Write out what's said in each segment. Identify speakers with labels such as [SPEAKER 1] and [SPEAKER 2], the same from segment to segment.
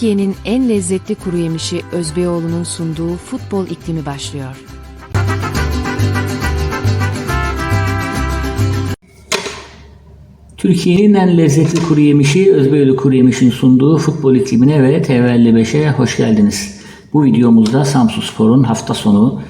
[SPEAKER 1] Türkiye'nin en lezzetli kuru yemişi Özbeyoğlu'nun sunduğu futbol iklimi başlıyor.
[SPEAKER 2] Türkiye'nin en lezzetli kuru yemişi Özbeyoğlu Kuru Yemiş'in sunduğu futbol iklimine ve TV55'e hoş geldiniz. Bu videomuzda Samsunspor'un hafta sonu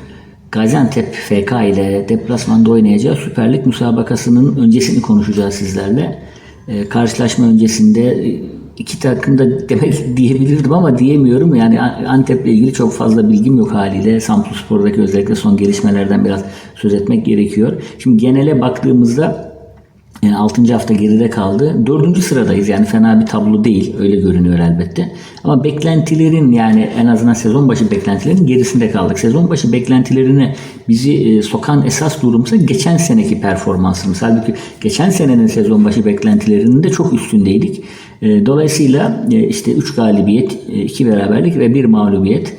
[SPEAKER 2] Gaziantep FK ile deplasmanda oynayacağı Süper Lig müsabakasının öncesini konuşacağız sizlerle. Ee, karşılaşma öncesinde e, iki takım da demek diyebilirdim ama diyemiyorum. Yani Antep'le ilgili çok fazla bilgim yok haliyle. Samsunspor'daki özellikle son gelişmelerden biraz söz etmek gerekiyor. Şimdi genele baktığımızda yani 6. hafta geride kaldı. 4. sıradayız yani fena bir tablo değil. Öyle görünüyor elbette. Ama beklentilerin yani en azından sezon başı beklentilerin gerisinde kaldık. Sezon başı beklentilerine bizi e, sokan esas durumsa geçen seneki performansımız. Halbuki geçen senenin sezon başı beklentilerinin de çok üstündeydik. E, dolayısıyla e, işte 3 galibiyet, 2 beraberlik ve 1 mağlubiyet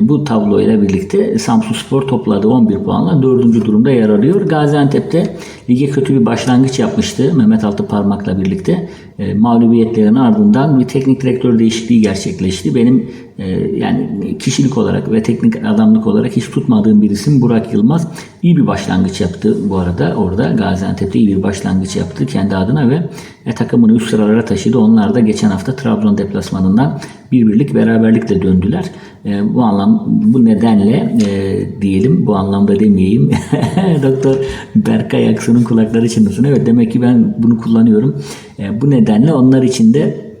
[SPEAKER 2] bu tabloyla birlikte Samsun Spor topladığı 11 puanla 4. durumda yer alıyor. Gaziantep'te lige kötü bir başlangıç yapmıştı Mehmet Altıparmak'la birlikte. E, mağlubiyetlerin ardından bir teknik direktör değişikliği gerçekleşti. Benim e, yani kişilik olarak ve teknik adamlık olarak hiç tutmadığım bir isim Burak Yılmaz. iyi bir başlangıç yaptı bu arada. Orada Gaziantep'te iyi bir başlangıç yaptı kendi adına ve e, takımını üst sıralara taşıdı. Onlar da geçen hafta Trabzon deplasmanından bir birlik beraberlikle döndüler. E, bu anlam bu nedenle e, diyelim bu anlamda demeyeyim. Doktor Berkay Aksu'nun kulakları çınlasın. Evet demek ki ben bunu kullanıyorum. E, bu nedenle onlar için de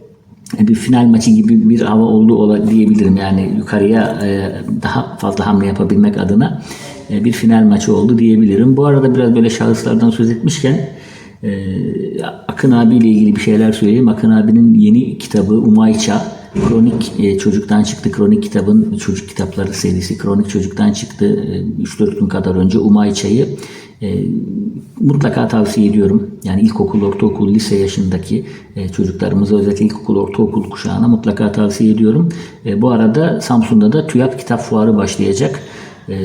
[SPEAKER 2] bir final maçı gibi bir hava oldu diyebilirim. Yani yukarıya e, daha fazla hamle yapabilmek adına e, bir final maçı oldu diyebilirim. Bu arada biraz böyle şahıslardan söz etmişken e, Akın abiyle ilgili bir şeyler söyleyeyim. Akın abinin yeni kitabı Umayça Kronik e, Çocuk'tan çıktı. Kronik kitabın çocuk kitapları serisi Kronik Çocuk'tan çıktı. E, 3-4 gün kadar önce Umayça'yı e, mutlaka tavsiye ediyorum. Yani ilkokul, ortaokul, lise yaşındaki e, çocuklarımıza özellikle ilkokul, ortaokul kuşağına mutlaka tavsiye ediyorum. E, bu arada Samsun'da da TÜYAP Kitap Fuarı başlayacak. E,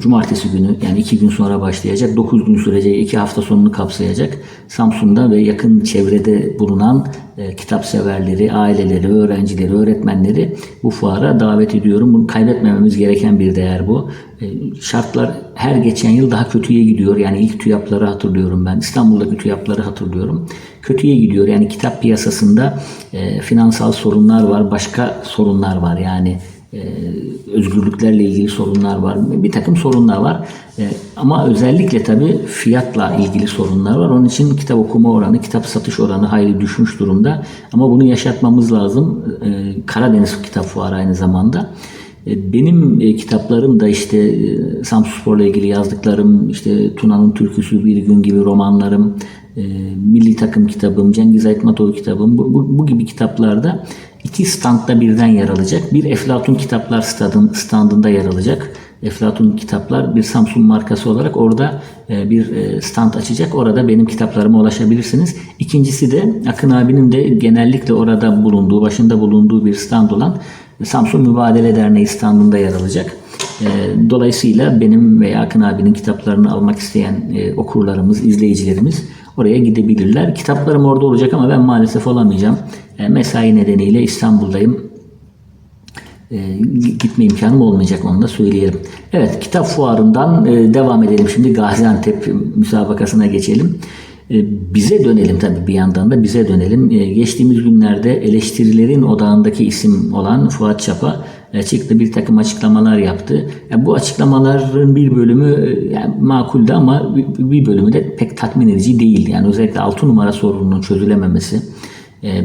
[SPEAKER 2] cumartesi günü yani iki gün sonra başlayacak. Dokuz gün sürecek, iki hafta sonunu kapsayacak. Samsun'da ve yakın çevrede bulunan e, kitap severleri, aileleri, öğrencileri, öğretmenleri bu fuara davet ediyorum. Bunu kaybetmememiz gereken bir değer bu. E, şartlar her geçen yıl daha kötüye gidiyor. Yani ilk TÜYAP'ları hatırlıyorum ben. İstanbul'daki TÜYAP'ları hatırlıyorum. Kötüye gidiyor. Yani kitap piyasasında e, finansal sorunlar var, başka sorunlar var. Yani özgürlüklerle ilgili sorunlar var. Bir takım sorunlar var. E, ama özellikle tabii fiyatla ilgili sorunlar var. Onun için kitap okuma oranı, kitap satış oranı hayli düşmüş durumda. Ama bunu yaşatmamız lazım. E, Karadeniz Kitap Fuarı aynı zamanda. Benim e, kitaplarım da işte e, Samsunspor'la ilgili yazdıklarım, işte Tuna'nın Türküsü Bir Gün gibi romanlarım, e, Milli Takım kitabım, Cengiz Aytmatov kitabım bu, bu, bu gibi kitaplarda iki standda birden yer alacak. Bir Eflatun Kitaplar stadın, standında yer alacak. Eflatun Kitaplar bir Samsung markası olarak orada e, bir e, stand açacak. Orada benim kitaplarıma ulaşabilirsiniz. İkincisi de Akın abinin de genellikle orada bulunduğu, başında bulunduğu bir stand olan Samsun Mübadele Derneği standında yer alacak. E, dolayısıyla benim veya Akın abinin kitaplarını almak isteyen okurlarımız, izleyicilerimiz oraya gidebilirler. Kitaplarım orada olacak ama ben maalesef olamayacağım. Mesai nedeniyle İstanbul'dayım. Gitme imkanım olmayacak onu da söyleyelim. Evet kitap fuarından devam edelim. Şimdi Gaziantep müsabakasına geçelim. Bize dönelim tabii bir yandan da bize dönelim. Geçtiğimiz günlerde eleştirilerin odağındaki isim olan Fuat Çapa çıktı bir takım açıklamalar yaptı. Bu açıklamaların bir bölümü yani makuldü ama bir bölümü de pek tatmin edici değil. Yani özellikle 6 numara sorununun çözülememesi.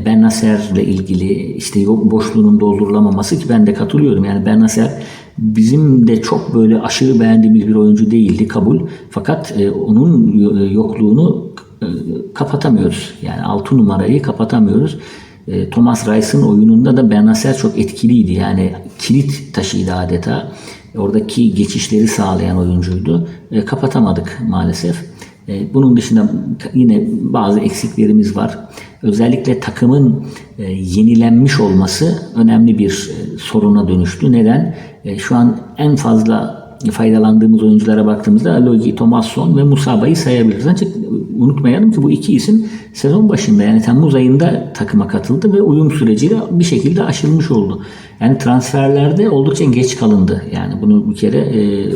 [SPEAKER 2] Ben Nasser'le ilgili işte boşluğunun doldurulamaması ki ben de katılıyorum. Yani Ben Nasser bizim de çok böyle aşırı beğendiğimiz bir oyuncu değildi kabul. Fakat onun yokluğunu kapatamıyoruz. Yani 6 numarayı kapatamıyoruz. Thomas Rice'ın oyununda da Benacer çok etkiliydi. Yani kilit taşıydı adeta. Oradaki geçişleri sağlayan oyuncuydu. E, kapatamadık maalesef. E, bunun dışında yine bazı eksiklerimiz var. Özellikle takımın e, yenilenmiş olması önemli bir e, soruna dönüştü. Neden? E, şu an en fazla faydalandığımız oyunculara baktığımızda Logi, Thomasson ve Musaba'yı sayabiliriz. Ancak unutmayalım ki bu iki isim sezon başında yani Temmuz ayında takıma katıldı ve uyum süreciyle bir şekilde aşılmış oldu. Yani transferlerde oldukça geç kalındı. Yani bunu bir kere e,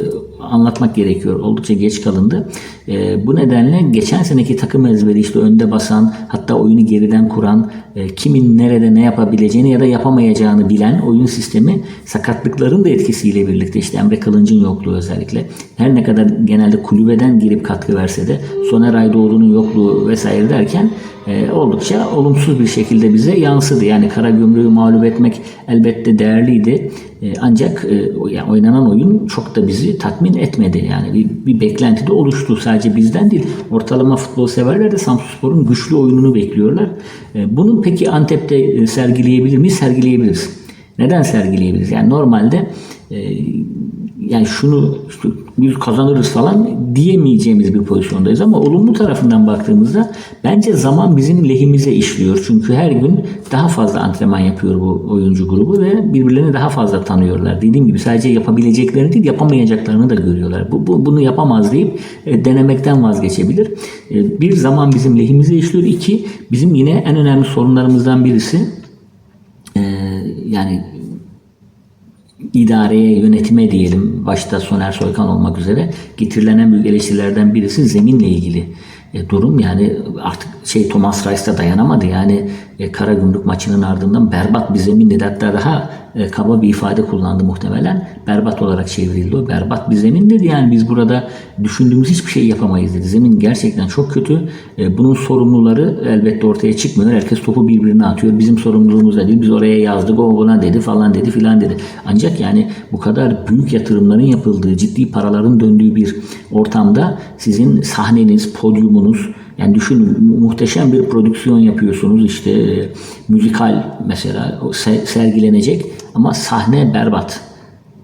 [SPEAKER 2] anlatmak gerekiyor. Oldukça geç kalındı. E, bu nedenle geçen seneki takım ezberi işte önde basan hatta oyunu geriden kuran e, kimin nerede ne yapabileceğini ya da yapamayacağını bilen oyun sistemi sakatlıkların da etkisiyle birlikte işte Emre Kılınç'ın yokluğu özellikle her ne kadar genelde kulübeden girip katkı verse de Soner Aydoğdu'nun yokluğu vesaire derken e, oldukça olumsuz bir şekilde bize yansıdı. Yani Karagümrük'ü mağlup etmek elbette değerliydi. E, ancak e, yani oynanan oyun çok da bizi tatmin etmedi. Yani bir, bir beklenti de oluştu. Sadece bizden değil. Ortalama futbol severler de Samsunspor'un güçlü oyununu bekliyorlar. E, bunu peki Antep'te e, sergileyebilir miyiz? Sergileyebiliriz. Neden sergileyebiliriz? Yani normalde e, yani şunu biz kazanırız falan diyemeyeceğimiz bir pozisyondayız ama olumlu tarafından baktığımızda bence zaman bizim lehimize işliyor. Çünkü her gün daha fazla antrenman yapıyor bu oyuncu grubu ve birbirlerini daha fazla tanıyorlar. Dediğim gibi sadece yapabileceklerini değil yapamayacaklarını da görüyorlar. Bu, bu bunu yapamaz deyip e, denemekten vazgeçebilir. E, bir zaman bizim lehimize işliyor. İki bizim yine en önemli sorunlarımızdan birisi e, yani idareye, yönetime diyelim, başta Soner Soykan olmak üzere getirilen en büyük eleştirilerden birisi zeminle ilgili e, durum. Yani artık şey Thomas Rice da dayanamadı. Yani e, Karagümrük maçının ardından berbat bir zemin. Hatta daha e, kaba bir ifade kullandı muhtemelen. Berbat olarak çevrildi o. Berbat bir zemin dedi. Yani biz burada düşündüğümüz hiçbir şey yapamayız dedi. Zemin gerçekten çok kötü. E, bunun sorumluları elbette ortaya çıkmıyor. Herkes topu birbirine atıyor. Bizim sorumluluğumuz da değil. Biz oraya yazdık. O buna dedi falan dedi filan dedi. Ancak yani bu kadar büyük yatırımların yapıldığı, ciddi paraların döndüğü bir ortamda sizin sahneniz, podyumunuz, yani düşünün muhteşem bir prodüksiyon yapıyorsunuz işte e, müzikal mesela sergilenecek ama sahne berbat.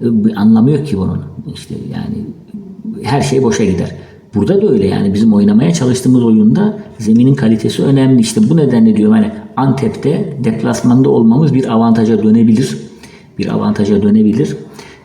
[SPEAKER 2] E, anlamı ki bunun. İşte yani her şey boşa gider. Burada da öyle yani bizim oynamaya çalıştığımız oyunda zeminin kalitesi önemli. İşte bu nedenle diyorum hani Antep'te deplasmanda olmamız bir avantaja dönebilir. Bir avantaja dönebilir.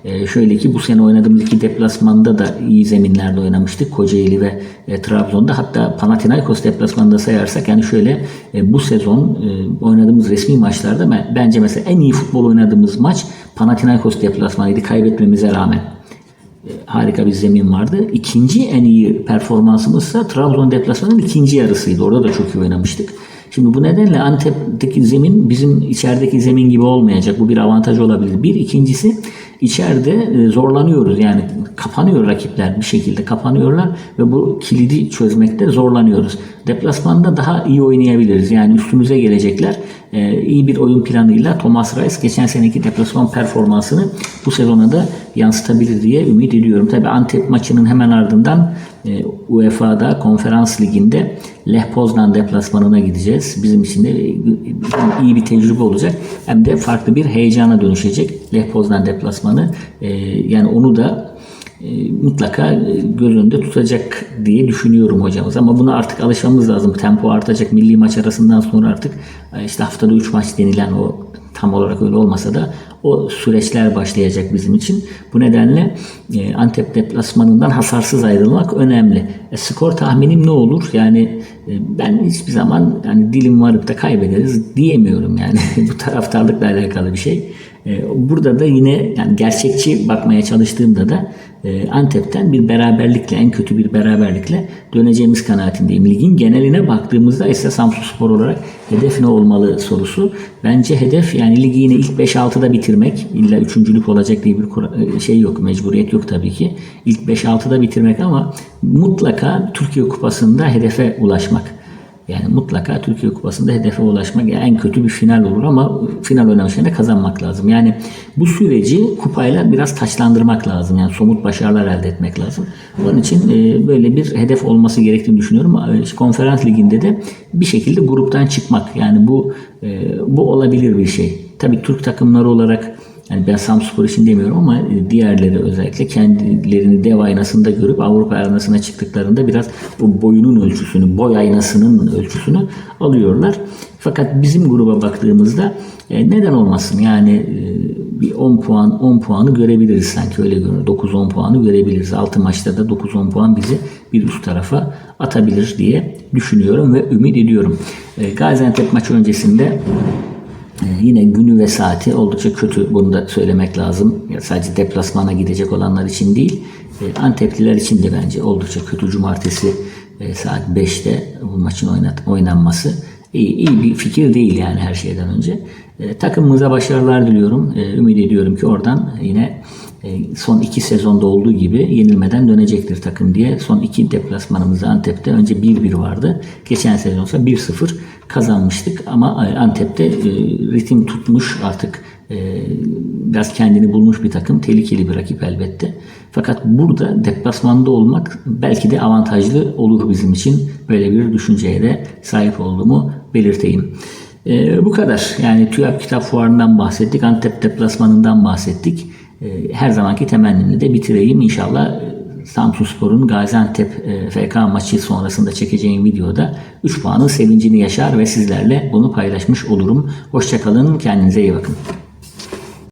[SPEAKER 2] Ee, şöyle ki bu sene oynadığımız iki deplasmanda da iyi zeminlerde oynamıştık. Kocaeli ve e, Trabzon'da. Hatta Panathinaikos deplasmanında sayarsak yani şöyle e, bu sezon e, oynadığımız resmi maçlarda ben, bence mesela en iyi futbol oynadığımız maç Panathinaikos deplasmanıydı kaybetmemize rağmen. E, harika bir zemin vardı. İkinci en iyi performansımızsa Trabzon deplasmanının ikinci yarısıydı. Orada da çok iyi oynamıştık. Şimdi bu nedenle Antep'teki zemin bizim içerideki zemin gibi olmayacak. Bu bir avantaj olabilir. Bir. ikincisi içeride e, zorlanıyoruz. Yani kapanıyor rakipler bir şekilde kapanıyorlar ve bu kilidi çözmekte zorlanıyoruz. Deplasmanda daha iyi oynayabiliriz. Yani üstümüze gelecekler. Ee, iyi bir oyun planıyla Thomas Reis geçen seneki deplasman performansını bu sezona da yansıtabilir diye ümit ediyorum. Tabi Antep maçının hemen ardından e, UEFA'da konferans liginde Lech Poznan deplasmanına gideceğiz. Bizim için de e, iyi bir tecrübe olacak hem de farklı bir heyecana dönüşecek Lech Poznan deplasmanı. E, yani onu da e, mutlaka e, göz önünde tutacak diye düşünüyorum hocamız. Ama buna artık alışmamız lazım. Tempo artacak. Milli maç arasından sonra artık e, işte haftada 3 maç denilen o tam olarak öyle olmasa da o süreçler başlayacak bizim için. Bu nedenle e, Antep deplasmanından hasarsız ayrılmak önemli. E, skor tahminim ne olur? Yani e, ben hiçbir zaman yani dilim varıp da kaybederiz diyemiyorum yani. Bu taraftarlıkla alakalı bir şey. E, burada da yine yani gerçekçi bakmaya çalıştığımda da e, Antep'ten bir beraberlikle en kötü bir beraberlikle döneceğimiz kanaatindeyim. Ligin geneline baktığımızda ise Samsunspor olarak hedef ne olmalı sorusu. Bence hedef yani ligi yine ilk 5-6'da bitirmek. İlla üçüncülük olacak diye bir kura- şey yok, mecburiyet yok tabii ki. İlk 5-6'da bitirmek ama mutlaka Türkiye Kupası'nda hedefe ulaşmak. Yani mutlaka Türkiye Kupası'nda hedefe ulaşmak en kötü bir final olur ama final oynamışlarında kazanmak lazım. Yani bu süreci kupayla biraz taçlandırmak lazım. Yani somut başarılar elde etmek lazım. Onun için e, böyle bir hedef olması gerektiğini düşünüyorum. E, Konferans liginde de bir şekilde gruptan çıkmak. Yani bu e, bu olabilir bir şey. Tabii Türk takımları olarak yani ben Samspor için demiyorum ama e, diğerleri özellikle kendilerini dev aynasında görüp Avrupa aynasına çıktıklarında biraz o boyunun ölçüsünü, boy aynasının ölçüsünü alıyorlar. Fakat bizim gruba baktığımızda e, neden olmasın? Yani e, bir 10 puan 10 puanı görebiliriz sanki öyle görünüyor. 9-10 puanı görebiliriz. 6 maçta da 9-10 puan bizi bir üst tarafa atabilir diye düşünüyorum ve ümit ediyorum. Gaziantep maçı öncesinde Yine günü ve saati oldukça kötü. Bunu da söylemek lazım. Ya sadece deplasmana gidecek olanlar için değil. e, Antepliler için de bence oldukça kötü. Cumartesi e, saat 5'te bu maçın oynat, oynanması iyi, iyi bir fikir değil yani her şeyden önce. E, takımımıza başarılar diliyorum. Ümit ediyorum ki oradan yine son iki sezonda olduğu gibi yenilmeden dönecektir takım diye. Son iki deplasmanımızda Antep'te önce 1-1 vardı. Geçen sezonsa 1-0 kazanmıştık ama e, Antep'te e, ritim tutmuş artık e, biraz kendini bulmuş bir takım. Tehlikeli bir rakip elbette. Fakat burada deplasmanda olmak belki de avantajlı olur bizim için. Böyle bir düşünceye de sahip olduğumu belirteyim. E, bu kadar. Yani TÜYAP Kitap Fuarı'ndan bahsettik. Antep deplasmanından bahsettik. E, her zamanki temennimle de bitireyim. İnşallah e, Samsunspor'un Gaziantep e, FK maçı sonrasında çekeceğim videoda 3 puanın sevincini yaşar ve sizlerle bunu paylaşmış olurum. Hoşçakalın, kendinize iyi bakın.